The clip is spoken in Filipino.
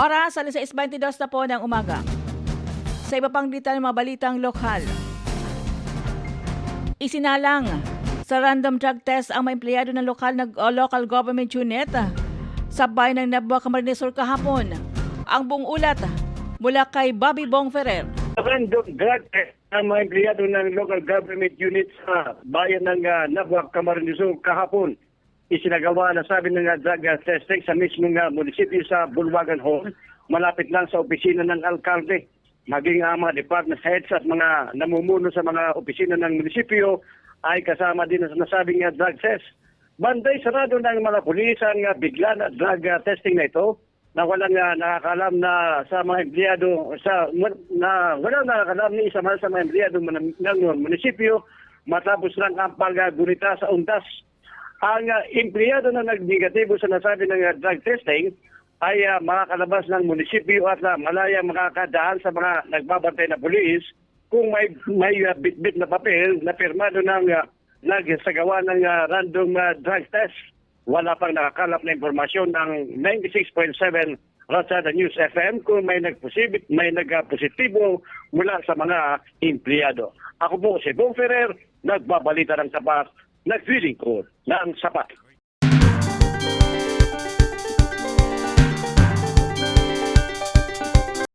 Oras, alas 6.22 na po ng umaga. Sa iba pang detail ng mga balitang lokal. Isinalang sa random drug test ang mga empleyado ng lokal na local government unit sa bayan ng Nabua, Camarines Sur kahapon. Ang buong ulat mula kay Bobby Bong Ferrer. Random drug test ang mga empleyado ng local government unit sa bayan ng uh, Nabuak, Camarines Sur kahapon. Isinagawa na sabi ng uh, drug uh, testing sa mismong uh, munisipyo sa Bulwagan Hall, malapit lang sa opisina ng alkalde. Maging ang mga department heads at mga namumuno sa mga opisina ng munisipyo ay kasama din sa nasabing uh, drug test. Banday sarado ng mga pulis ang uh, bigla na drug uh, testing na ito na walang uh, nakakalam na sa mga empleyado sa na walang nakakalam ni isa man sa mga empleyado ng, ng munisipyo matapos lang ang paggunita sa untas. Ang uh, empleyado na nagnegatibo sa nasabi ng uh, drug testing ay uh, makakalabas ng munisipyo at uh, malaya makakadaan sa mga nagbabantay na pulis kung may may uh, bit-bit na papel na pirmado ng uh, nagsagawa ng uh, random uh, drug test. Wala pang nakakalap na impormasyon ng 96.7 Ratsada News FM kung may nagposibit, may nagpositibo mula sa mga empleyado. Ako po si Bong Ferrer, nagbabalita ng sapat, nagfiling ko ng sapat.